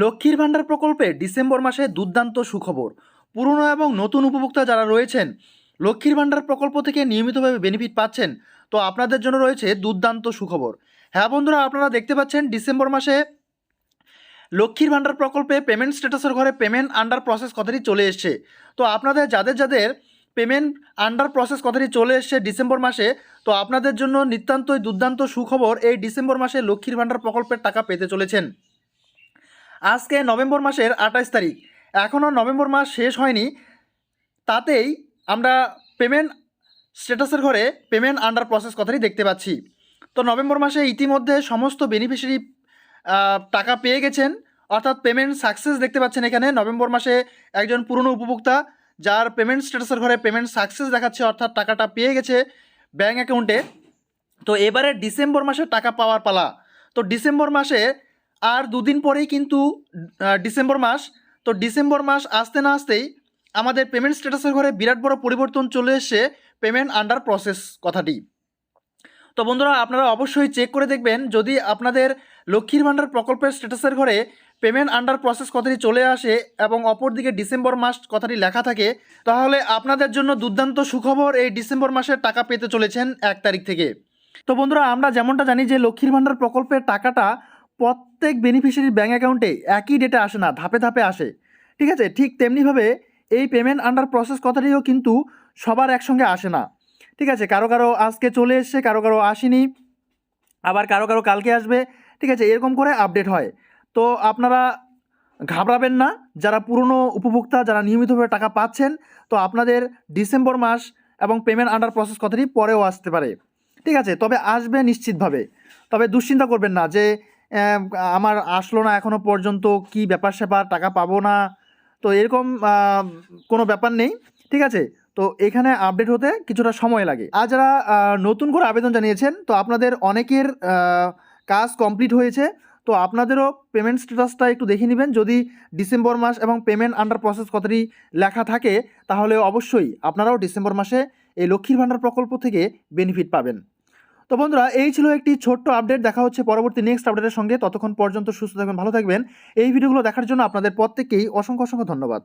লক্ষ্মীর ভাণ্ডার প্রকল্পে ডিসেম্বর মাসে দুর্দান্ত সুখবর। পুরনো এবং নতুন উপভোক্তা যারা রয়েছেন, লক্ষ্মীর ভাণ্ডার প্রকল্প থেকে নিয়মিতভাবে বেনিফিট পাচ্ছেন, তো আপনাদের জন্য রয়েছে দুর্দান্ত সুখবর। হ্যাঁ বন্ধুরা, আপনারা দেখতে পাচ্ছেন ডিসেম্বর মাসে লক্ষ্মীর ভাণ্ডার প্রকল্পে পেমেন্ট স্ট্যাটাসের ঘরে পেমেন্ট আন্ডার প্রসেস কথাটি চলে এসছে। তো আপনাদের, যাদের যাদের পেমেন্ট আন্ডার প্রসেস কথাটি চলে এসছে ডিসেম্বর মাসে, তো আপনাদের জন্য নিতান্তই দুর্দান্ত সুখবর এই ডিসেম্বর মাসে লক্ষ্মীর ভাণ্ডার প্রকল্পের টাকা পেতে চলেছেন। আজকে নভেম্বর মাসের আঠাশ তারিখ। এখনও নভেম্বর মাস শেষ হয়নি। তাতেই আমরা পেমেন্ট স্ট্যাটাসের ঘরে পেমেন্ট আন্ডার প্রসেস কথাটি দেখতে পাচ্ছি। তো নভেম্বর মাসে ইতিমধ্যে সমস্ত বেনিফিশিয়ারি টাকা পেয়ে গেছেন। অর্থাৎ পেমেন্ট সাকসেস দেখতে পাচ্ছেন এখানে। নভেম্বর মাসে একজন পুরনো উপভোক্তা, যার পেমেন্ট স্ট্যাটাসের ঘরে পেমেন্ট সাকসেস দেখাচ্ছে, অর্থাৎ টাকাটা পেয়ে গেছে ব্যাঙ্ক অ্যাকাউন্টে তো এবারে ডিসেম্বর মাসে টাকা পাওয়ার পালা। তো ডিসেম্বর মাসে আর দুদিন পরেই কিন্তু ডিসেম্বর মাস। তো ডিসেম্বর মাস আসতে না আসতেই আমাদের পেমেন্ট স্ট্যাটাসের ঘরে বিরাট বড় পরিবর্তন চলে এসছে পেমেন্ট আন্ডার প্রসেস কথাটি। তো বন্ধুরা, আপনারা অবশ্যই চেক করে দেখবেন যদি আপনাদের লক্ষ্মীর ভাণ্ডার প্রকল্পের স্ট্যাটাসের ঘরে পেমেন্ট আন্ডার প্রসেস কথাটি চলে আসে এবং অপরদিকে ডিসেম্বর মাস কথাটি লেখা থাকে, তাহলে আপনাদের জন্য দুর্দান্ত সুখবর এই ডিসেম্বর মাসের টাকা পেতে চলেছেন এক তারিখ থেকে। তো বন্ধুরা, আমরা যেমনটা জানি যে লক্ষ্মীর ভাণ্ডার প্রকল্পের টাকাটা প্রত্যেক বেনিফিশিয়ারির ব্যাঙ্ক অ্যাকাউন্টে একই ডেটে আসে না, ধাপে ধাপে আসে। ঠিক আছে? ঠিক তেমনিভাবে এই পেমেন্ট আন্ডার প্রসেস কথাটিও কিন্তু সবার একসঙ্গে আসে না। ঠিক আছে? কারও কারও আজকে চলে এসছে, কারও কারও আসেনি, আবার কারও কারও কালকে আসবে। ঠিক আছে? এরকম করে আপডেট হয়। তো আপনারা ঘাবড়াবেন না, যারা পুরনো উপভোক্তা, যারা নিয়মিতভাবে টাকা পাচ্ছেন, তো আপনাদের ডিসেম্বর মাস এবং পেমেন্ট আন্ডার প্রসেস কথাটি পরেও আসতে পারে। ঠিক আছে? তবে আসবে নিশ্চিতভাবে। তবে দুশ্চিন্তা করবেন না যে আমার আসলো না এখনও পর্যন্ত, কি ব্যাপার স্যাপার, টাকা পাবো না। তো এরকম কোনো ব্যাপার নেই, ঠিক আছে? তো এখানে আপডেট হতে কিছুটা সময় লাগে। আর যারা নতুন করে আবেদন জানিয়েছেন, তো আপনাদের অনেকের কাজ কমপ্লিট হয়েছে, তো আপনাদেরও পেমেন্ট স্ট্যাটাসটা একটু দেখে নেবেন। যদি ডিসেম্বর মাস এবং পেমেন্ট আন্ডার প্রসেস কতটি লেখা থাকে, তাহলে অবশ্যই আপনারাও ডিসেম্বর মাসে এই লক্ষ্মীর ভাণ্ডার প্রকল্প থেকে বেনিফিট পাবেন। তো বন্ধুরা, এই ছিল একটি ছোট্ট আপডেট দেখা হচ্ছে পরবর্তী নেক্সট আপডেটের সঙ্গে। ততক্ষণ পর্যন্ত সুস্থ থাকবেন, ভালো থাকবেন। এই ভিডিওগুলো দেখার জন্য আপনাদের প্রত্যেককেই অসংখ্য অসংখ্য ধন্যবাদ।